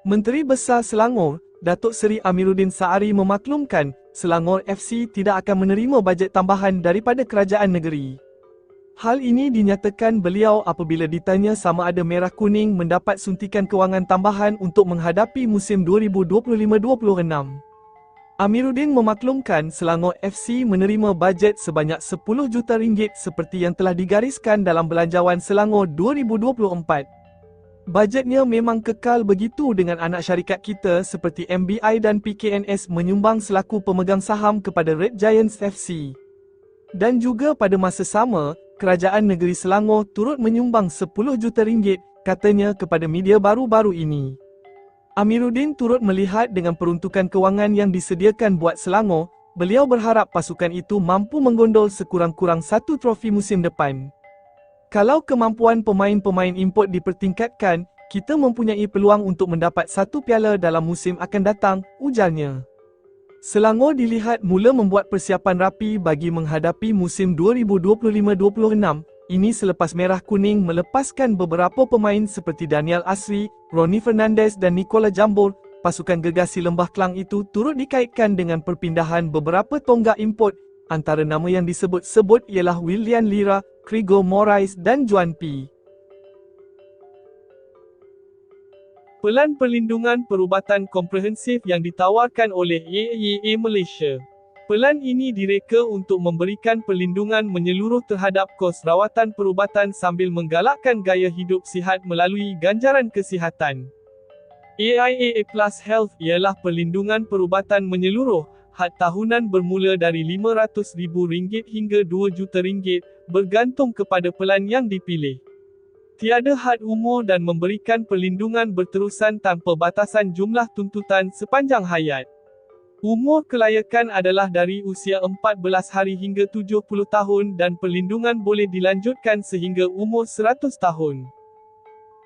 Menteri Besar Selangor, Datuk Seri Amiruddin Saari memaklumkan, Selangor FC tidak akan menerima bajet tambahan daripada kerajaan negeri. Hal ini dinyatakan beliau apabila ditanya sama ada Merah Kuning mendapat suntikan kewangan tambahan untuk menghadapi musim 2025-26. Amiruddin memaklumkan Selangor FC menerima bajet sebanyak 10 juta ringgit seperti yang telah digariskan dalam Belanjawan Selangor 2024. Bajetnya memang kekal begitu dengan anak syarikat kita seperti MBI dan PKNS menyumbang selaku pemegang saham kepada Red Giants FC. Dan juga pada masa sama, Kerajaan Negeri Selangor turut menyumbang 10 juta ringgit, katanya kepada media baru-baru ini. Amiruddin turut melihat dengan peruntukan kewangan yang disediakan buat Selangor, beliau berharap pasukan itu mampu menggondol sekurang-kurang satu trofi musim depan. Kalau kemampuan pemain-pemain import dipertingkatkan, kita mempunyai peluang untuk mendapat satu piala dalam musim akan datang, ujarnya. Selangor dilihat mula membuat persiapan rapi bagi menghadapi musim 2025-26, ini selepas Merah Kuning melepaskan beberapa pemain seperti Daniel Asri, Ronnie Fernandez dan Nicola Jambor, pasukan gegasi Lembah Kelang itu turut dikaitkan dengan perpindahan beberapa tonggak import, antara nama yang disebut-sebut ialah William Lira, Krigo Morais dan Juan P. Pelan Perlindungan Perubatan Komprehensif yang ditawarkan oleh AAA Malaysia Pelan ini direka untuk memberikan perlindungan menyeluruh terhadap kos rawatan perubatan sambil menggalakkan gaya hidup sihat melalui ganjaran kesihatan. AIA Plus Health ialah perlindungan perubatan menyeluruh, had tahunan bermula dari RM500,000 hingga RM2 bergantung kepada pelan yang dipilih. Tiada had umur dan memberikan perlindungan berterusan tanpa batasan jumlah tuntutan sepanjang hayat. Umur kelayakan adalah dari usia 14 hari hingga 70 tahun dan perlindungan boleh dilanjutkan sehingga umur 100 tahun.